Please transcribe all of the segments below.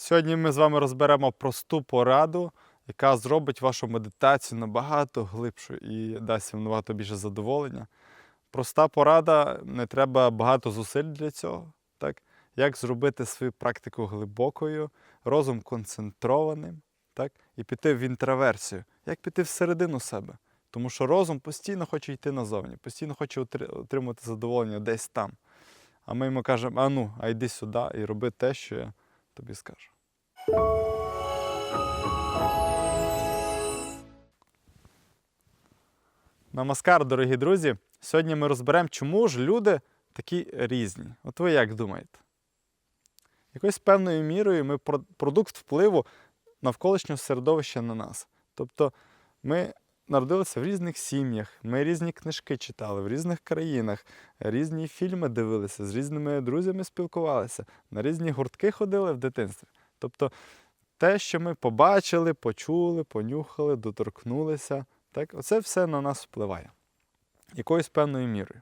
Сьогодні ми з вами розберемо просту пораду, яка зробить вашу медитацію набагато глибшою і дасть вам набагато більше задоволення. Проста порада, не треба багато зусиль для цього. Так? Як зробити свою практику глибокою, розум концентрованим, так? і піти в інтроверсію, як піти всередину себе. Тому що розум постійно хоче йти назовні, постійно хоче отримати задоволення десь там. А ми йому кажемо: а ну, а йди сюди і роби те, що я тобі скажу. Намаскар, дорогі друзі. Сьогодні ми розберемо, чому ж люди такі різні. От ви як думаєте? Якоюсь певною мірою ми продукт впливу навколишнього середовища на нас. Тобто ми народилися в різних сім'ях, ми різні книжки читали в різних країнах, різні фільми дивилися, з різними друзями спілкувалися, на різні гуртки ходили в дитинстві. Тобто те, що ми побачили, почули, понюхали, доторкнулися, так, оце все на нас впливає якоюсь певною мірою.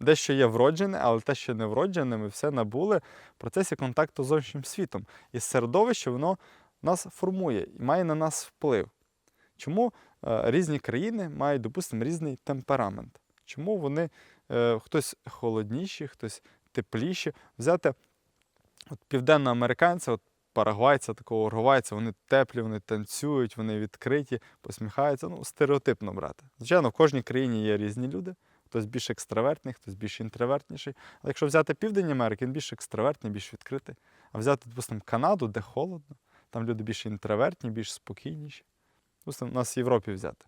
Дещо є вроджене, але те, що не вроджене, ми все набули в процесі контакту з зовнішнім світом. І середовище воно нас формує і має на нас вплив. Чому різні країни мають, допустимо, різний темперамент? Чому вони е, хтось холодніші, хтось тепліші? Взяти от південноамериканця, от парагвайця, такого уругвайця, вони теплі, вони танцюють, вони відкриті, посміхаються. Ну, стереотипно брати. Звичайно, в кожній країні є різні люди. Хтось більш екстравертний, хтось більш інтровертніший. Але якщо взяти Південь Америки, він більш екстравертний, більш відкритий. А взяти, допустимо, Канаду, де холодно, там люди більш інтровертні, більш спокійніші. У нас в Європі взяти.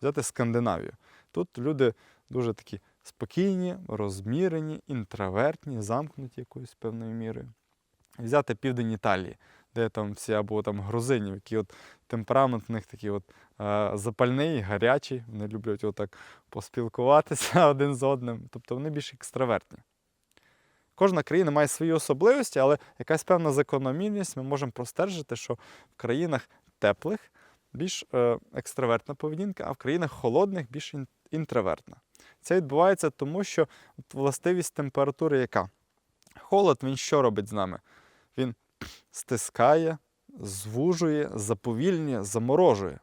Взяти Скандинавію. Тут люди дуже такі спокійні, розмірені, інтровертні, замкнуті якоюсь певною мірою. Взяти південь Італії, де там всі або там грузинів, які от темперамент в них такий от е, запальний, гарячий, вони люблять отак поспілкуватися один з одним. Тобто вони більш екстравертні. Кожна країна має свої особливості, але якась певна закономірність ми можемо простежити, що в країнах теплих більш е, екстравертна поведінка, а в країнах холодних більш ін- інтровертна. Це відбувається тому, що властивість температури яка? Холод він що робить з нами? Він стискає, звужує, заповільнює, заморожує.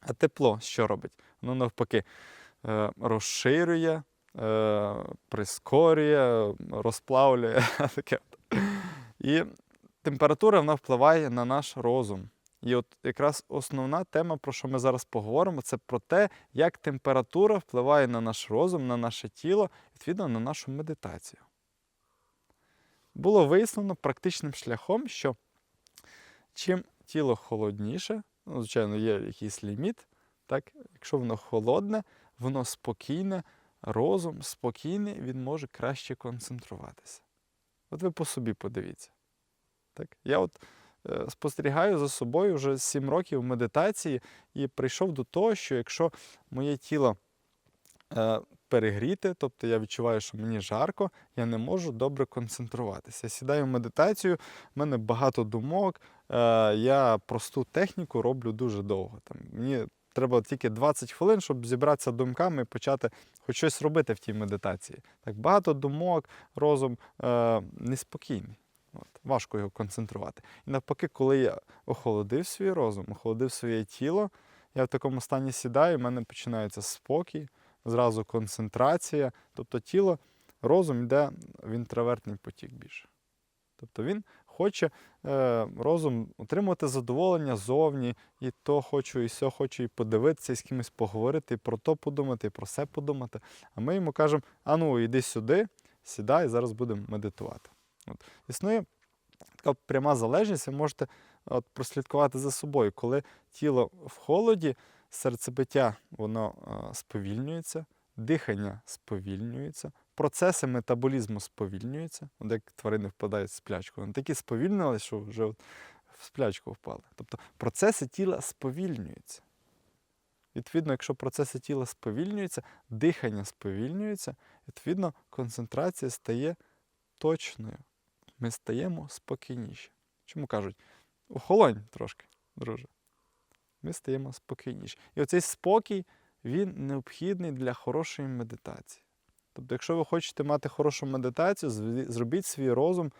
А тепло що робить? Воно навпаки е, розширює, е, прискорює, розплавлює. Таке. І температура вона впливає на наш розум. І от якраз основна тема, про що ми зараз поговоримо, це про те, як температура впливає на наш розум, на наше тіло, відповідно на нашу медитацію. Було вияснено практичним шляхом, що чим тіло холодніше, ну, звичайно, є якийсь ліміт, так? якщо воно холодне, воно спокійне, розум спокійний, він може краще концентруватися. От ви по собі подивіться. Так? Я от спостерігаю за собою вже 7 років медитації і прийшов до того, що якщо моє тіло е, перегріти, тобто я відчуваю, що мені жарко, я не можу добре концентруватися. Я сідаю в медитацію, в мене багато думок, е, я просту техніку роблю дуже довго. Там, мені треба тільки 20 хвилин, щоб зібратися думками і почати хоч щось робити в тій медитації. Так багато думок, розум е, неспокійний. От, важко його концентрувати. І навпаки, коли я охолодив свій розум, охолодив своє тіло, я в такому стані сідаю, в мене починається спокій, зразу концентрація. Тобто тіло, розум йде в інтровертний потік більше. Тобто він хоче е, розум отримувати задоволення зовні, і то хочу, і сьо хочу, і подивитися, і з кимось поговорити, і про то подумати, і про все подумати. А ми йому кажемо: а ну, йди сюди, сідай, зараз будемо медитувати. От. Існує така пряма залежність, ви можете от, прослідкувати за собою, коли тіло в холоді, серцебиття воно е, сповільнюється, дихання сповільнюється, процеси метаболізму сповільнюються, от як тварини впадають в сплячку. Вони такі сповільнились, що вже от в сплячку впали. Тобто процеси тіла сповільнюються. Відповідно, якщо процеси тіла сповільнюються, дихання сповільнюється, відповідно, концентрація стає точною. Ми стаємо спокійніші. Чому кажуть? Охолонь трошки, друже. Ми стаємо спокійніші. І оцей спокій, він необхідний для хорошої медитації. Тобто, якщо ви хочете мати хорошу медитацію, зробіть свій розум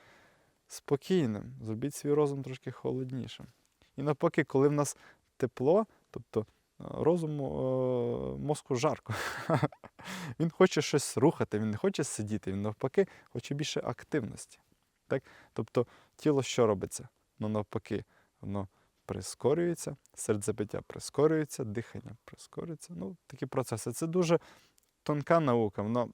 спокійним, зробіть свій розум трошки холоднішим. І навпаки, коли в нас тепло, тобто е, розуму е, мозку жарко. Він хоче щось рухати, він не хоче сидіти, він навпаки хоче більше активності. Так? Тобто тіло що робиться? Ну навпаки, воно прискорюється, серцебиття прискорюється, дихання прискорюється. Ну, такі процеси. Це дуже тонка наука, воно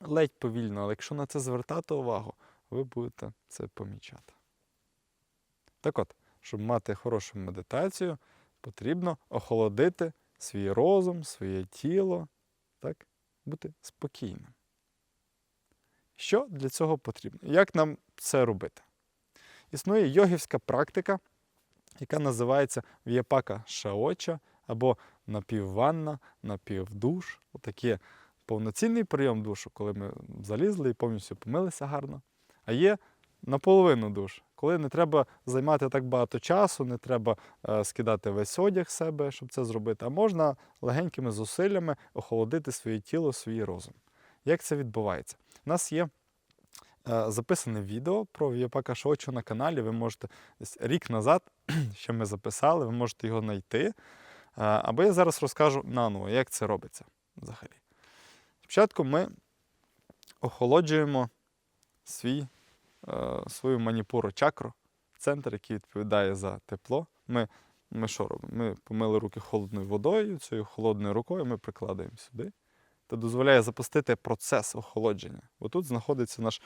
ледь повільно, але якщо на це звертати увагу, ви будете це помічати. Так от, щоб мати хорошу медитацію, потрібно охолодити свій розум, своє тіло, так? бути спокійним. Що для цього потрібно? Як нам це робити? Існує йогівська практика, яка називається в'єпака шаоча або напівванна, напівдуш. Отаке повноцінний прийом душу, коли ми залізли і повністю помилися гарно. А є наполовину душ, коли не треба займати так багато часу, не треба е, скидати весь одяг себе, щоб це зробити, а можна легенькими зусиллями охолодити своє тіло, свій розум. Як це відбувається? У нас є е, записане відео про В'япака Шочу на каналі. Ви можете десь рік назад, що ми записали, ви можете його знайти. Е, або я зараз розкажу наново, як це робиться взагалі. Спочатку ми охолоджуємо свій, е, свою маніпуру чакру, центр, який відповідає за тепло. Ми, ми що робимо? Ми помили руки холодною водою, цією холодною рукою ми прикладаємо сюди. Це дозволяє запустити процес охолодження. Бо тут знаходиться наш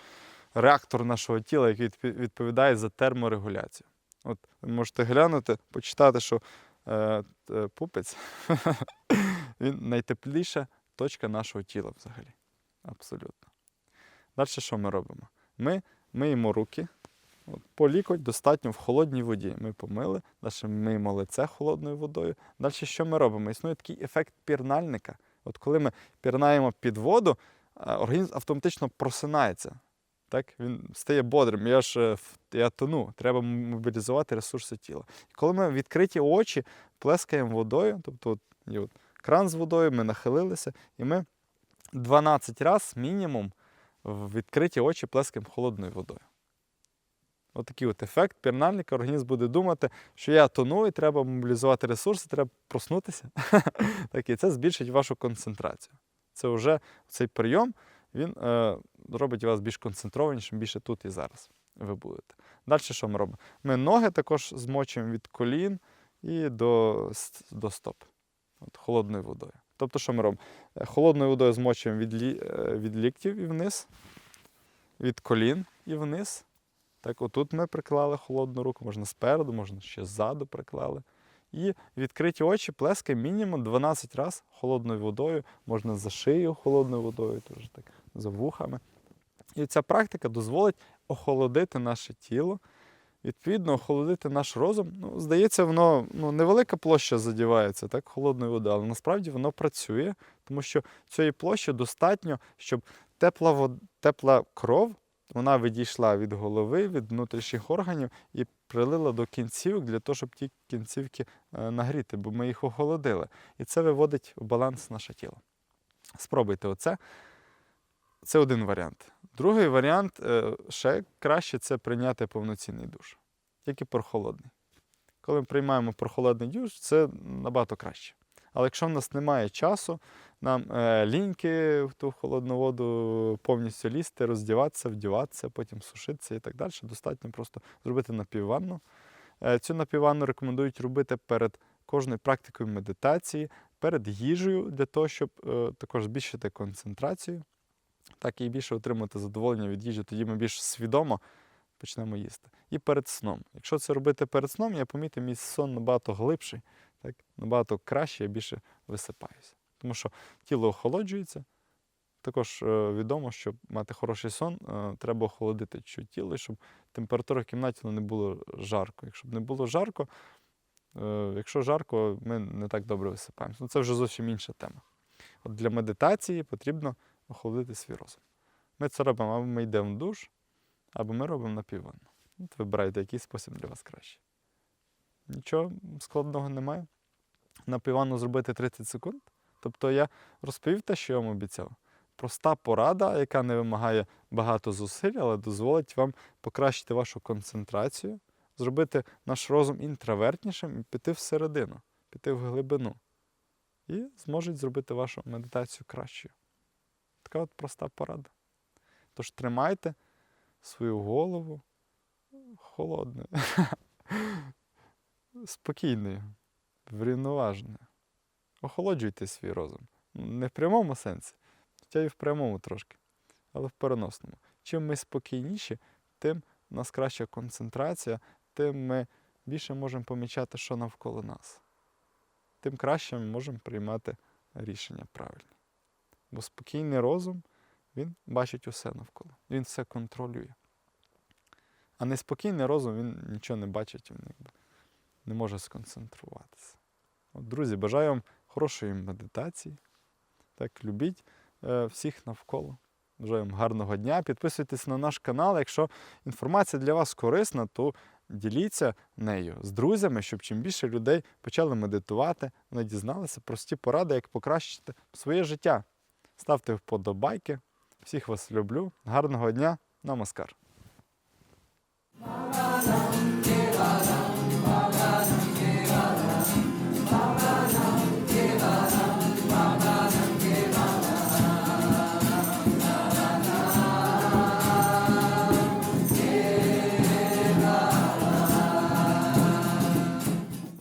реактор нашого тіла, який відповідає за терморегуляцію. От ви можете глянути, почитати, що е, е, пупець він найтепліша точка нашого тіла взагалі. Абсолютно. Далі що ми робимо? Ми миємо руки. От, по лікоть достатньо в холодній воді. Ми помили, далі миємо лице холодною водою. Далі що ми робимо? Існує такий ефект пірнальника. От коли ми пірнаємо під воду, е, організм автоматично просинається. Так? Він стає бодрим. Я ж е, я тону, треба мобілізувати ресурси тіла. І коли ми відкриті очі плескаємо водою, тобто от, є от кран з водою, ми нахилилися, і ми 12 разів мінімум в відкриті очі плескаємо холодною водою. Отакий от ефект пірнальника, організм буде думати, що я тону і треба мобілізувати ресурси, треба проснутися. так, і це збільшить вашу концентрацію. Це вже цей прийом він е, робить вас більш концентрованішим, більше тут і зараз ви будете. Далі що ми робимо? Ми ноги також змочуємо від колін і до, до стоп от, холодною водою. Тобто, що ми робимо? Е, Холодною водою змочуємо від, лі, е, від ліктів і вниз, від колін і вниз. Так, отут ми приклали холодну руку, можна спереду, можна ще ззаду приклали. І відкриті очі плескаємо мінімум 12 разів холодною водою, можна за шию холодною водою, теж так, за вухами. І ця практика дозволить охолодити наше тіло, відповідно, охолодити наш розум. Ну, здається, воно ну, невелика площа задівається так, холодною водою, але насправді воно працює, тому що цієї площі достатньо, щоб тепла, вод... тепла кров вона відійшла від голови, від внутрішніх органів і прилила до кінцівок для того, щоб ті кінцівки е, нагріти, бо ми їх охолодили. І це виводить в баланс наше тіло. Спробуйте оце. Це один варіант. Другий варіант е, ще краще це прийняти повноцінний душ, тільки прохолодний. Коли ми приймаємо прохолодний душ, це набагато краще. Але якщо в нас немає часу, нам е, ліньки в ту холодну воду повністю лізти, роздіватися, вдіватися, потім сушитися і так далі. Достатньо просто зробити напівванну. Е, цю напівванну рекомендують робити перед кожною практикою медитації, перед їжею, для того, щоб е, також збільшити концентрацію, так і більше отримати задоволення від їжі, тоді ми більш свідомо почнемо їсти. І перед сном. Якщо це робити перед сном, я помітив, мій сон набагато глибший, так, набагато краще, я більше висипаюся. Тому що тіло охолоджується. Також е, відомо, щоб мати хороший сон, е, треба охолодити чуть тіло, щоб температура в кімнаті ну, не було жарко. Якщо б не було жарко, е, якщо жарко, ми не так добре висипаємося. Ну, це вже зовсім інша тема. От для медитації потрібно охолодити свій розум. Ми це робимо, або ми йдемо в душ, або ми робимо напівванну. От вибирайте, який спосіб для вас краще. Нічого складного немає. Напівванну зробити 30 секунд. Тобто я розповів те, що я вам обіцяв. проста порада, яка не вимагає багато зусиль, але дозволить вам покращити вашу концентрацію, зробити наш розум інтровертнішим і піти всередину, піти в глибину. І зможуть зробити вашу медитацію кращою. Така от проста порада. Тож тримайте свою голову холодною, спокійною, врівноваженою. Охолоджуйте свій розум. Не в прямому сенсі, хоча і в прямому трошки, але в переносному. Чим ми спокійніші, тим у нас краща концентрація, тим ми більше можемо помічати, що навколо нас. Тим краще ми можемо приймати рішення правильні. Бо спокійний розум, він бачить усе навколо, він все контролює. А неспокійний розум, він нічого не бачить, він не може сконцентруватися. От, друзі, бажаю вам хорошої медитації. Так, Любіть е, всіх навколо. Бажаю вам гарного дня. Підписуйтесь на наш канал. Якщо інформація для вас корисна, то діліться нею з друзями, щоб чим більше людей почали медитувати, вони дізналися прості поради, як покращити своє життя. Ставте вподобайки. Всіх вас люблю. Гарного дня. Намаскар.